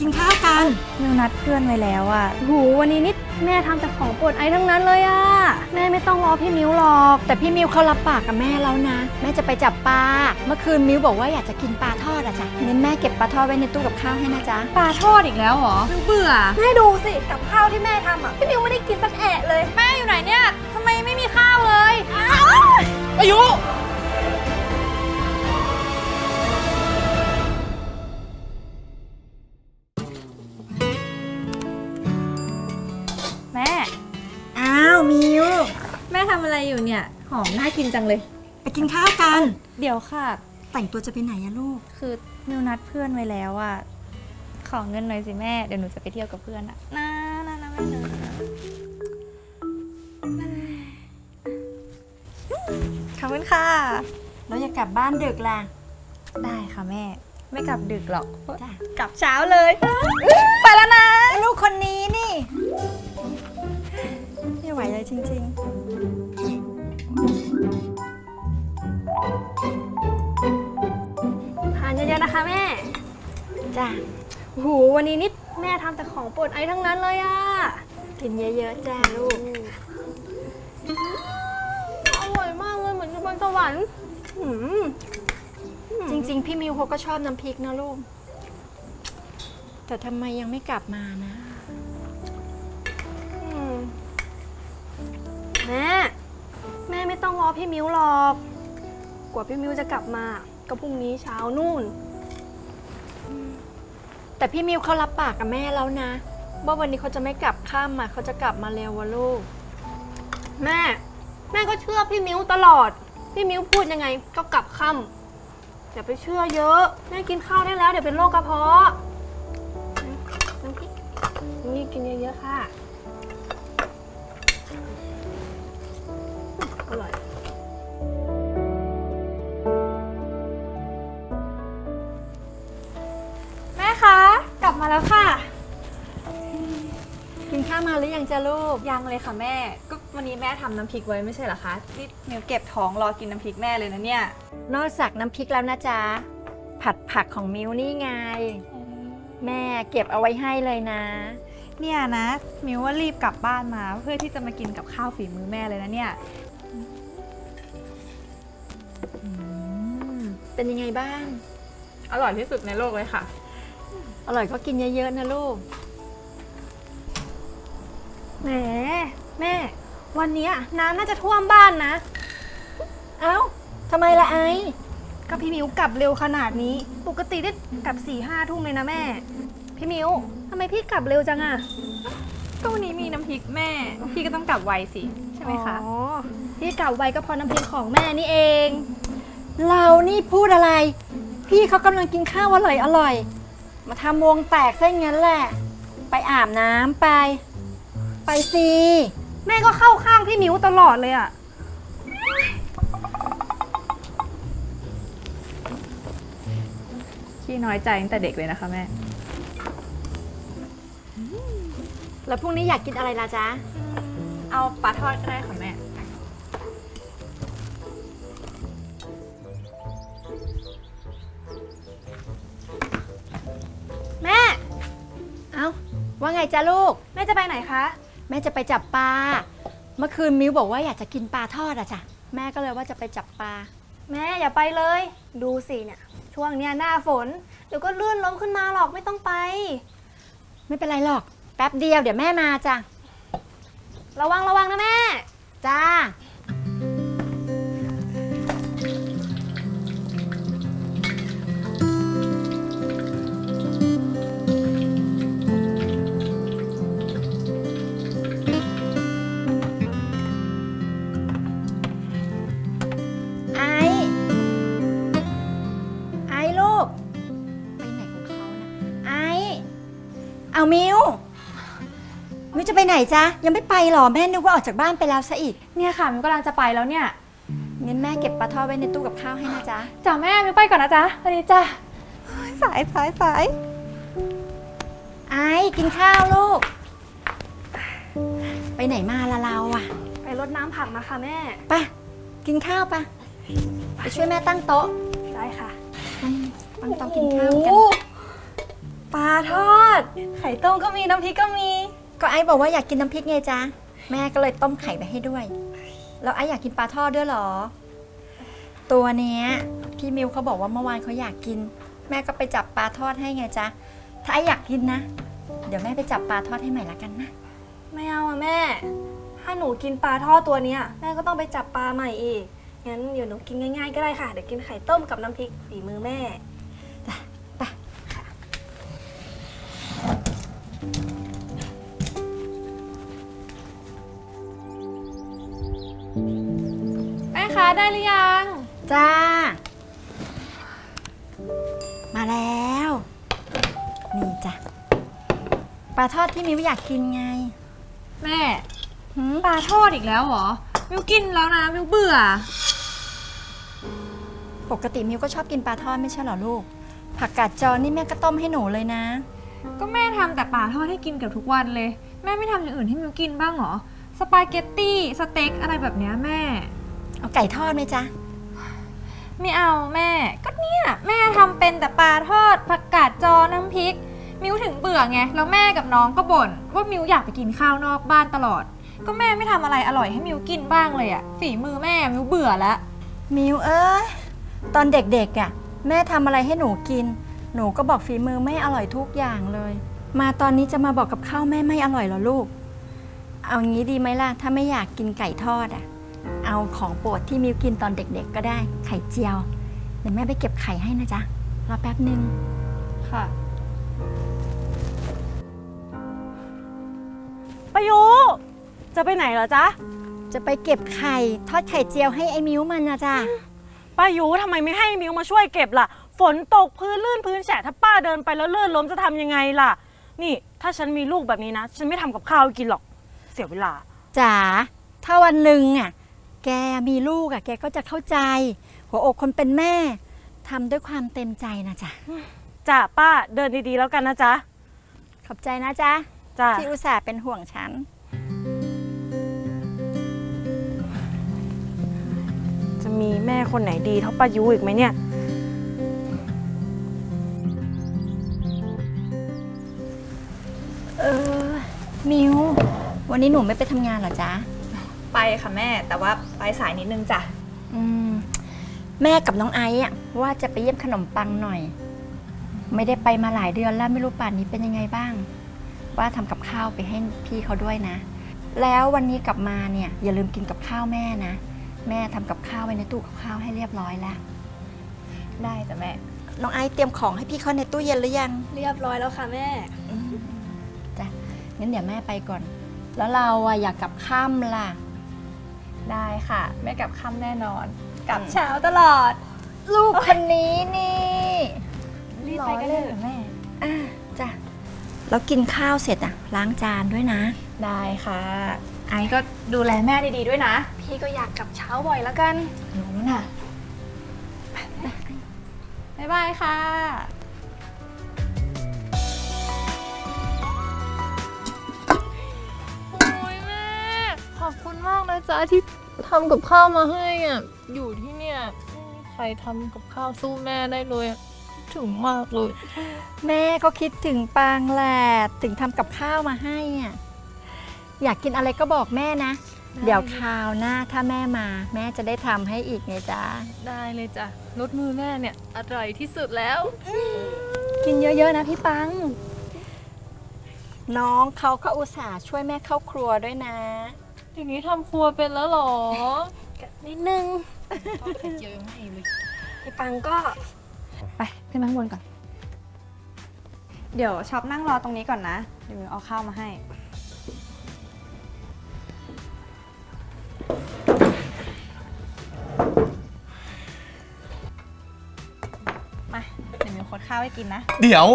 กินข้าวกันมิวนัดเพื่อนไว้แล้วอะโหวันนี้นี่แม่ทำแต่ของโปรดไอ้ทั้งนั้นเลยอะแม่ไม่ต้องรอพี่มิวหรอก แต่พี่มิวเขารับปากกับแม่แล้วนะ แม่จะไปจับปลา เมื่อคืนมิวบอกว่าอยากจะกินปลาทอดอะจ้ะงั้นแม่เก็บปลาทอดไว้ในตู้กับข้าวให้นะจ๊ะ ปลาทอดอีกแล้วเหรอมิวเบื่อ แม่ดูสิกับข้าวที่แม่ทำอะพี่มิวไม่ได้กินสักแอะเลย แม่อยู่ไหนเนี่ยทำไมไม่มีข้าวเลยอายุำอะไรอยู่เนี่ย หอมน่ากินจังเลย ไปกินข้าวกัน เดี๋ยวค่ะ แต่งตัวจะไปไหนอะลูก คือมิวนัดเพื่อนไว้แล้วอะขอเงินหน่อยสิแม่ เดี๋ยวหนูจะไปเที่ยวกับเพื่อนอะนะนะนะแม่นะขอบคุณค่ะ แล้วจะกลับบ้านดึกล่ะ ได้ค่ะแม่ ไม่กลับดึกหรอก จ้ะ กลับเช้าเลย ไปแล้วนะ ลูกคนนี้นี่ ไม่ไหวเลยจริงทานเยอะๆนะคะแม่ๆจ้ะโอ้โหวันนี้นี่แม่ทำแต่ของโปรดไอ้ทั้งนั้นเลยอะกินเยอะๆจ้าลูก อร่อยมากเลยเหมือนอยู่บนสวรรค์หืมจริง ๆ พี่มิวเขาก็ชอบน้ำพริกนะลูก แต่ทำไมยังไม่กลับมานะ แม่ แม่ไม่ต้องรอพี่มิวหรอก กว่าพี่มิวจะกลับมา ก็พรุ่งนี้เช้านู่น แต่พี่มิวเขารับปากกับแม่แล้วนะ ว่าวันนี้เขาจะไม่กลับข้ามมาเขาจะกลับมาเร็ววะลูก แม่ แม่ก็เชื่อพี่มิวตลอด พี่มิวพูดยังไงก็กลับคำอย่าไปเชื่อเยอะ แม่กินข้าวได้แล้ว เดี๋ยวเป็นโรคกระเพาะน้ำพริกนี่กินเยอะๆค่ะ อร่อย แม่คะ กลับมาแล้วค่ะ กินข้าวมาหรือยังจ้าลูก ยังเลยค่ะแม่ ก็วันนี้แม่ทำน้ำพริกไว้ไม่ใช่เหรอคะนี่มิวเก็บท้องรอกินน้ำพริกแม่เลยนะเนี่ย นอกจากน้ำพริกแล้วนะจ๊ะ ผัดผักของมิวนี่ไง แม่เก็บเอาไว้ให้เลยนะ เนี่ยนะมิวว่ารีบกลับบ้านมาเพื่อที่จะมากินกับข้าวฝีมือแม่เลยนะเนี่ย เป็นยังไงบ้าง อร่อยที่สุดในโลกเลยค่ะ อร่อยก็กินเยอะๆนะลูก แหมแม่ วันเนี้ยน้ำน่าจะท่วมบ้านนะ เอ้าทำไมละไอก็พี่มิวกลับเร็วขนาดนี้ ปกติได้กลับสี่ห้าทุ่มเลยนะแม่ พี่มิวทำไมพี่กลับเร็วจังอะก็วันนี้มีน้ำพริกแม่ พี่ก็ต้องกลับไวสิ ใช่ไหมคะ อ๋อพี่กลับไวก็เพราะน้ำพริกของแม่นี่เอง เรานี่พูดอะไร พี่เขากำลังกินข้าวอร่อยอร่อย มาทำวงแตกซะงั้นแหละ ไปอาบน้ำไป ไปสิแม่ก็เข้าข้างพี่มิวตลอดเลยอะขี้น้อยใจตั้งแต่เด็กเลยนะคะแม่ แล้วพรุ่งนี้อยากกินอะไรล่ะจ๊ะ เอาปลาทอดก็ได้ค่ะแม่แม่ จ๊ะลูก แม่จะไปไหนคะ แม่จะไปจับปลา เมื่อคืนมิวบอกว่าอยากจะกินปลาทอดอะจ้ะ แม่ก็เลยว่าจะไปจับปลา แม่อย่าไปเลย ดูสิเนี่ย ช่วงเนี้ยหน้าฝน เดี๋ยวก็ลื่นล้มขึ้นมาหรอกไม่ต้องไป ไม่เป็นไรหรอก แป๊บเดียวเดี๋ยวแม่มาจ้ะ ระวังระวังนะแม่ จ้า เอามิวมิวจะไปไหนจ๊ะ ยังไม่ไปหรอ แม่นึกว่าออกจากบ้านไปแล้วซะอีกเนี่ยค่ะมิวกำลังจะไปแล้วเนี่ยงั้นแม่เก็บปลาทอดไว้ในตู้กับข้าวให้นะจ๊ะจ้าแม่มิวไปก่อนนะจ๊ะสวัสดีจ้าสายสายสายไอ้กินข้าวลูก ไปไหนมาละเราอะไปรดน้ำผักมาค่ะแม่ไปกินข้าวปะไปช่วยแม่ตั้งโต๊ะได้ค่ะตั้งโต๊ะกินข้าวกันโอ้โหไปลาทอด ไข่ต้มก็มีน้ำพริกก็มี ก็ไอ้บอกว่าอยากกินน้ำพริกไงจ๊ะ แม่ก็เลยต้มไข่ไปให้ด้วย แล้วไอ้อยากกินปลาทอดด้วยเหรอ ตัวเนี้ยพี่มิวเขาบอกว่าเมื่อวานเขาอยากกิน แม่ก็ไปจับปลาทอดให้ไงจ๊ะ ถ้าไอ้อยากกินนะ เดี๋ยวแม่ไปจับปลาทอดให้ใหม่ละกันนะ ไม่เอาอะแม่ ถ้าหนูกินปลาทอดตัวเนี้ยแม่ก็ต้องไปจับปลาใหม่อีก งั้นเดี๋ยวหนูกินง่ายๆก็ได้ค่ะ เดี๋ยวกินไข่ต้มกับน้ำพริกฝีมือแม่ ไป แม่คะได้หรือยัง จ้า มาแล้ว นี่จ้ะปลาทอดที่มิวอยากกินไงแม่หืมปลาทอดอีกแล้วเหรอ มิวกินแล้วนะ มิวเบื่อ ปกติมิวก็ชอบกินปลาทอดไม่ใช่เหรอลูก ผักกาดจอนี่แม่ก็ต้มให้หนูเลยนะ ก็แม่ทำแต่ปลาทอดให้กินเกับทุกวันเลย แม่ไม่ทำอย่างอื่นให้มิวกินบ้างเหรอ สปาเกตตี้ สเต็กอะไรแบบเนี้ยแม่ เอาไก่ทอดไหมจ๊ะ ไม่เอาแม่ ก็เนี่ยแม่ทำเป็นแต่ปลาทอดผักกาดจอน้ำพริก มิวถึงเบื่อไง แล้วแม่กับน้องก็บ่นว่ามิวอยากไปกินข้าวนอกบ้านตลอด ก็แม่ไม่ทำอะไรอร่อยให้มิวกินบ้างเลยอะฝีมือแม่มิวเบื่อแล้ว มิวเอ้ยตอนเด็กๆอะแม่ทำอะไรให้หนูกิน หนูก็บอกฝีมือไม่อร่อยทุกอย่างเลย มาตอนนี้จะมาบอกกับข้าวแม่ไม่อร่อยเหรอลูก เอางี้ดีไหมล่ะ ถ้าไม่อยากกินไก่ทอดอะ เอาของโปรดที่มิวกินตอนเด็ก ๆ ก็ได้ ไข่เจียว เดี๋ยวแม่ไปเก็บไข่ให้นะจ๊ะ รอแป๊บหนึ่งค่ะ ประยุจะไปไหนเหรอจ๊ะจะไปเก็บไข่ ทอดไข่เจียวให้ไอ้มิวมันนะจ๊ะ ป้ายุทำไมไม่ให้มิวมาช่วยเก็บล่ะ ฝนตกพื้นลื่นพื้นแฉะถ้าป้าเดินไปแล้วลื่นล้มจะทำยังไงล่ะ นี่ถ้าฉันมีลูกแบบนี้นะ ฉันไม่ทำกับข้าวให้กินหรอก เสียเวลา จ๋าถ้าวันหนึ่งอะ แกมีลูกอะ แกก็จะเข้าใจ หัวอกคนเป็นแม่ทำด้วยความเต็มใจนะจ๊ะจ้ะป้าเดินดีๆแล้วกันนะจ๊ะขอบใจนะจ๊ะจ้ะที่อุตส่าห์เป็นห่วงฉัน จะมีแม่คนไหนดีเท่าป้ายุอีกไหมเนี่ย ออมิว วันนี้หนูไม่ไปทำงานเหรอจ๊ะ ไปค่ะแม่ แต่ว่าไปสายนิดนึงจ้ะ อืม แม่กับน้องไอซ์อะว่าจะไปเยี่ยมขนมปังหน่อย ไม่ได้ไปมาหลายเดือนแล้วไม่รู้ป่านนี้เป็นยังไงบ้าง ว่าทำกับข้าวไปให้พี่เขาด้วยนะ แล้ววันนี้กลับมาเนี่ยอย่าลืมกินกับข้าวแม่นะ แม่ทำกับข้าวไว้ในตู้กับข้าวให้เรียบร้อยแล้ว ได้จ้ะแม่ น้องไอซ์เตรียมของให้พี่เขาในตู้เย็นหรือยัง เรียบร้อยแล้วค่ะแม่จ้ะ งั้นเดี๋ยวแม่ไปก่อน แล้วเราอะอยากกลับค่ำล่ะ ได้ค่ะแม่กลับค่ำแน่นอน กลับอืมเช้าตลอด ลูกคนนี้นี่รีบไปกันเลยเหรอแม่ อะจ้ะแล้วกินข้าวเสร็จอะล้างจานด้วยนะ ได้ค่ะ ไอ้ก็ดูแลแม่ดีๆด้วยนะ พี่ก็อยากกลับเช้าบ่อยแล้วกันรู้น่ะ บ๊ายบายค่ะ อบคุณมากนะจ๊ะที่ทำกับข้าวมาให้อะ อยู่ที่เนี่ยไม่มีใครทำกับข้าวสู้แม่ได้เลยอะถึงมากเลย แม่ก็คิดถึงปางแหละถึงทำกับข้าวมาให้อะอยากกินอะไรก็บอกแม่นะเดี๋ยวคราวหน้าถ้าแม่มา แม่จะได้ทำให้อีกไงจ๊ะได้เลยจ้ะรสมือแม่เนี่ยอร่อยที่สุดแล้ว กินเยอะๆนะพี่ปัง น้องเขาก็อุตส่าห์ช่วยแม่เข้าครัวด้วยนะ อย่างนี้ทำครัวเป็นแล้วเหรอนิดนึงไข่เจียวยังไม่เลยพี่ปังก็ไปขึ้นมาข้างบนก่อน เดี๋ยวช็อปนั่งรอตรงนี้ก่อนนะ เดี๋ยวมิวเอาข้าวมาให้ มา เดี๋ยวมิวคดข้าวให้กินนะ เดี๋ยว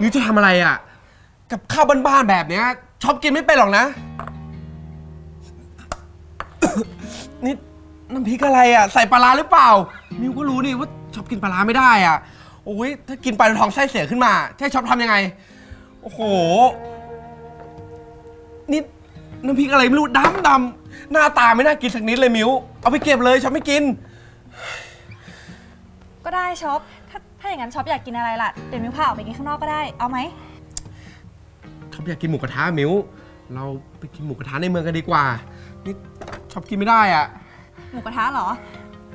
มิวจะทำอะไรอะ กับข้าวบ้านๆแบบเนี้ยชอบกินไม่เป็นหรอกนะ น้ำพริกอะไรอะ ใส่ปลาร้าหรือเปล่า มิวก็รู้นี่ว่าชอบกินปลาร้าไม่ได้อะ โอ้ยถ้ากินไปท้องไส้เสียขึ้นมาจะให้ชอบทำยังไง โอ้โห นี่น้ำพริกอะไรไม่รู้ดำดำๆหน้าตาไม่น่ากินสักนิดเลยมิว เอาไปเก็บเลยชอบไม่กิน ก็ได้ช็อปถ้าถ้าอย่างนั้นช็อปอยากกินอะไรล่ะ เดี๋ยวมิวพาออกไปกินข้างนอกก็ได้ เอาไหม ชอบอยากกินหมูกระทะมิว เราไปกินหมูกระทะในเมืองกันดีกว่า นี่ชอบกินไม่ได้อะ หมูกระทะเหรอ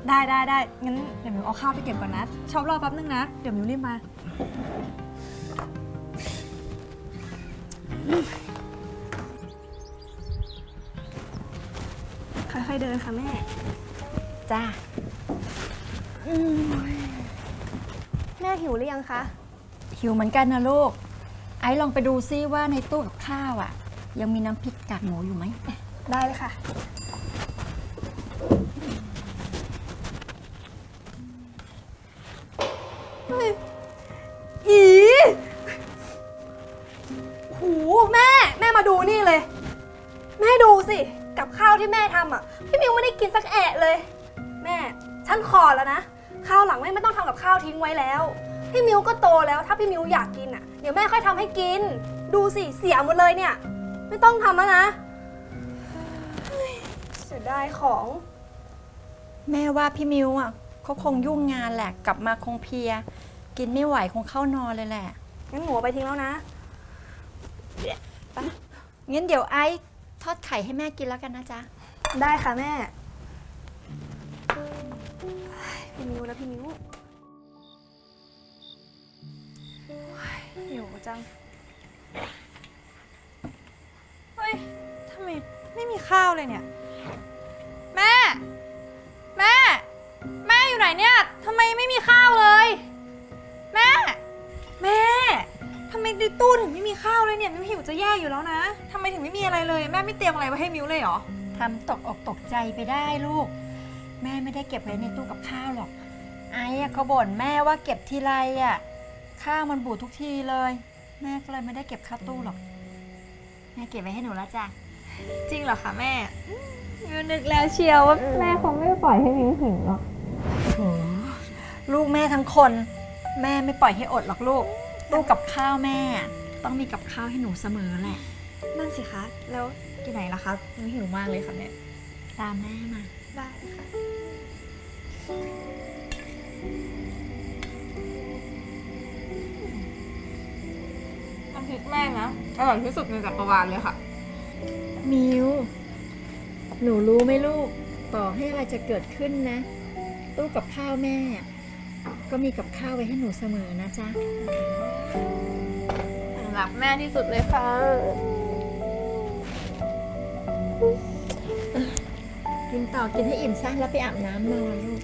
ได้ได้ได้งั้นเดี๋ยวมิวเอาข้าวไปเก็บก่อนนะ ชอบรอแป๊บนึงนะ เดี๋ยวมิวรีบมา ค่อยๆเดินค่ะแม่ จ้าแม่หิวหรือยังคะ หิวเหมือนกันนะลูก ไอ้ลองไปดูซิว่าในตู้กับข้าวอะ ยังมีน้ำพริกกากหมูอยู่ไหม ได้เลยค่ะำให้กิน ดูสิ เสียหมดเลยเนี่ย ไม่ต้องทำแล้วนะเสียดายของ แม่ว่าพี่มิวอะเขาคงยุ่งงานแหละกลับมาคงเพลีย กินไม่ไหวคงเข้านอนเลยแหละ งั้นหมูเอาไปทิ้งแล้วนะ งั้นเดี๋ยวไอ้ทอดไข่ให้แม่กินแล้วกันนะจ๊ะ ได้ค่ะแม่พี่มิวนะพี่มิว หิวจัง เฮ้ยทำไมไม่มีข้าวเลยเนี่ย แม่ แม่ แม่อยู่ไหนเนี่ยทำไมไม่มีข้าวเลย แม่ แม่ทำไมในตู้ถึงไม่มีข้าวเลยเนี่ยมิวหิวจะแย่อยู่แล้วนะทำไมถึงไม่มีอะไรเลย แม่ไม่เตรียมอะไรไว้ให้มิวเลยเหรอ ทำตกอกตกใจไปได้ลูก แม่ไม่ได้เก็บไว้ในตู้กับข้าวหรอก ไอ้อะเขาบ่นแม่ว่าเก็บทีไรอะ ข้าวมันบูดทุกทีเลย แม่ก็เลยไม่ได้เก็บเข้าตู้หรอก แม่เก็บไว้ให้หนูแล้วจ้ะ จริงเหรอคะแม่มิวนึกแล้วเชียวว่าแม่คงไม่ปล่อยให้มิวหิวหรอกลูกแม่ทั้งคน แม่ไม่ปล่อยให้อดหรอกลูกตู้กับข้าวแม่ ต้องมีกับข้าวให้หนูเสมอแหละ นั่นสิคะ แล้วอยู่ไหนล่ะคะมิวหิวมากเลยค่ะแม่ตามแม่มาได้ค่ะ น้ำพริกแม่นะ อร่อยที่สุดในจักรวาลเลยค่ะ มิว หนูรู้ไหมลูก ต่อให้อะไรจะเกิดขึ้นนะ ตู้กับข้าวแม่ ก็มีกับข้าวไว้ให้หนูเสมอนะจ๊ะ รักแม่ที่สุดเลยค่ะ กินต่อกินให้อิ่มซะแล้วไปอาบน้ำนอนลูก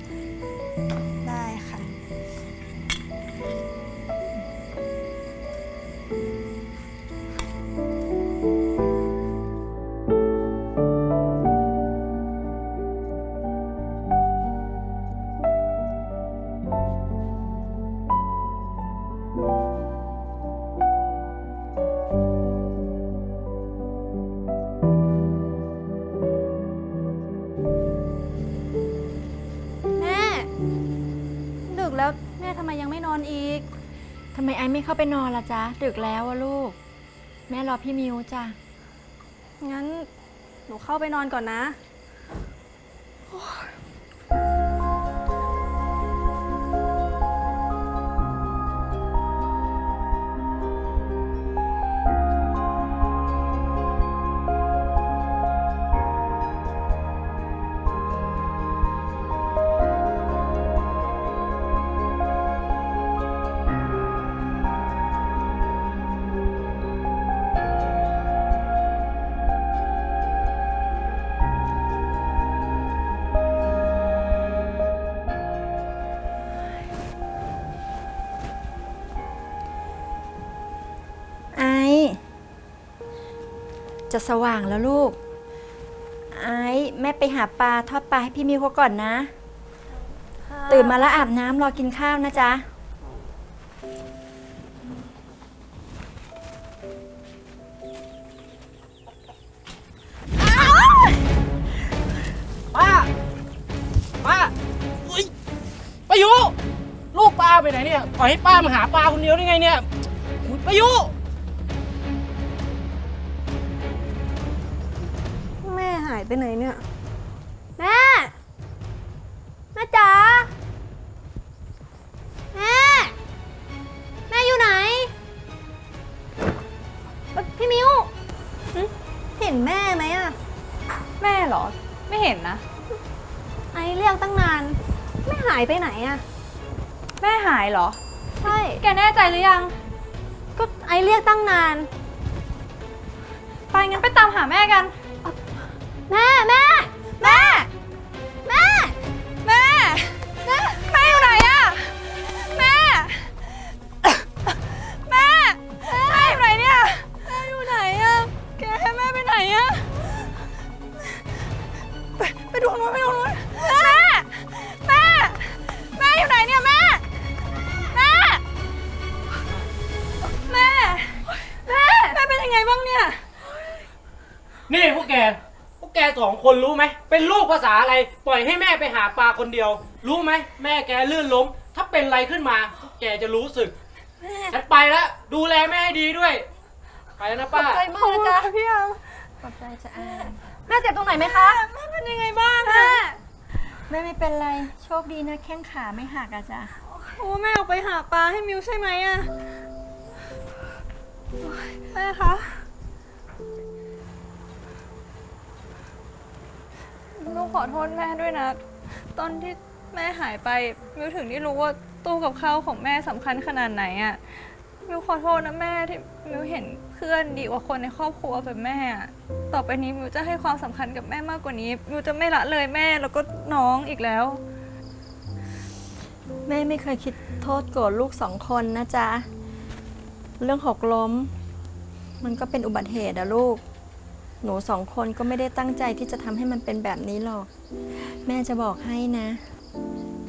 ำไมไอไม่เข้าไปนอนล่ะจ๊ะ ดึกแล้วอะลูก แม่รอพี่มิวจ้ะ งั้นหนูเข้าไปนอนก่อนนะไจะสว่างแล้วลูก ไอแม่ไปหาปลาทอดปลาให้พี่มิวเขาก่อนนะ ตื่นมาแล้วอาบน้ำรอกินข้าวนะจ๊ะ ป้า ป้าอุ้ยประยุ ลูกป้าไปไหนเนี่ย ปล่อยให้ป้ามาหาป้าคนเดียวได้ไงเนี่ยอุ๊ยประยุายไปไหนเนี่ย แม่ แม่จ๋า แม่ แม่อยู่ไหนพี่มิวเห็นแม่ไหมอะแม่เหรอ ไม่เห็นนะ ไอเรียกตั้งนานแม่หายไปไหนอะแม่หายเหรอ ใช่ แกแน่ใจหรือยัง ก็ไอเรียกตั้งนาน ไปงั้นไปตามหาแม่กัน แม่แม่แม่แม่แม่แม่แม่อยู่ไหนอะแม่แม่แม่อยู่ไหนเนี่ยแม่อยู่ไหนอะแกให้แม่ไปไหนอะไปไปดูนู้นไปดูนู้นแม่แม่แม่อยู่ไหนเนี่ยแม่แม่แม่แม่แม่เป็นยังไงบ้างเนี่ย นี่พวกแก แกสองคนรู้ไหม เป็นลูกภาษาอะไร ปล่อยให้แม่ไปหาปลาคนเดียว รู้ไหม แม่แกลื่นล้ม ถ้าเป็นอะไรขึ้นมาพวกแกจะรู้สึก ฉันไปแล้ว ดูแลแม่ให้ดีด้วย ไปแล้วนะป้า ใจมากนะจ๊ะพี่เอาขอบใจจะอานแม่เจ็บตรงไหนไหมคะ แม่เป็นยังไงบ้างอะแม่ไม่เป็นไร โชคดีนะแข้งขาไม่หักอะจ้ะโอ้แม่ออกไปหาปลาให้มิวใช่ไหมอะโอ๊ยแม่คะ มิวขอโทษแม่ด้วยนะ ตอนที่แม่หายไปมิวถึงได้รู้ว่าตู้กับข้าวของแม่สำคัญขนาดไหนอะมิวขอโทษนะแม่ที่มิวเห็นเพื่อนดีกว่าคนในครอบครัวแบบแม่อะต่อไปนี้มิวจะให้ความสำคัญกับแม่มากกว่านี้มิวจะไม่ละเลยแม่แล้วก็น้องอีกแล้ว แม่ไม่เคยคิดโทษโกรธลูกสองคนนะจ๊ะ เรื่องหกล้ม มันก็เป็นอุบัติเหตุอะลูก หนูสองคนก็ไม่ได้ตั้งใจที่จะทำให้มันเป็นแบบนี้หรอก แม่จะบอกให้นะ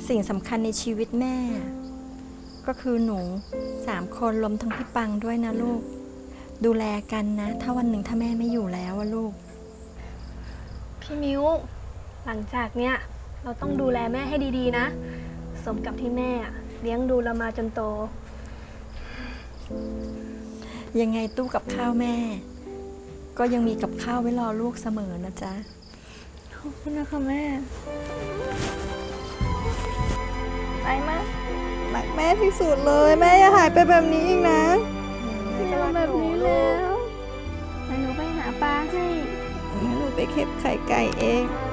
สิ่งสำคัญในชีวิตแม่ ก็คือหนูสามคนรวมทั้งพี่ปังด้วยนะลูก ดูแลกันนะ ถ้าวันหนึ่งถ้าแม่ไม่อยู่แล้วอะลูก พี่มิ้ว หลังจากเนี้ยเราต้องดูแลแม่ให้ดีๆนะ สมกับที่แม่อะเลี้ยงดูเรามาจนโต ยังไงตู้กับข้าวแม่ ก็ยังมีกับข้าวไว้รอลูกเสมอนะจ๊ะ ขอบคุณนะคะแม่ ไปมารักแม่ที่สุดเลย แม่อย่าหายไปแบบนี้อีกนะไม่เอาแบบนี้แล้วหนูไปหาปลาให้ หนูไปเก็บไข่ไก่เองไ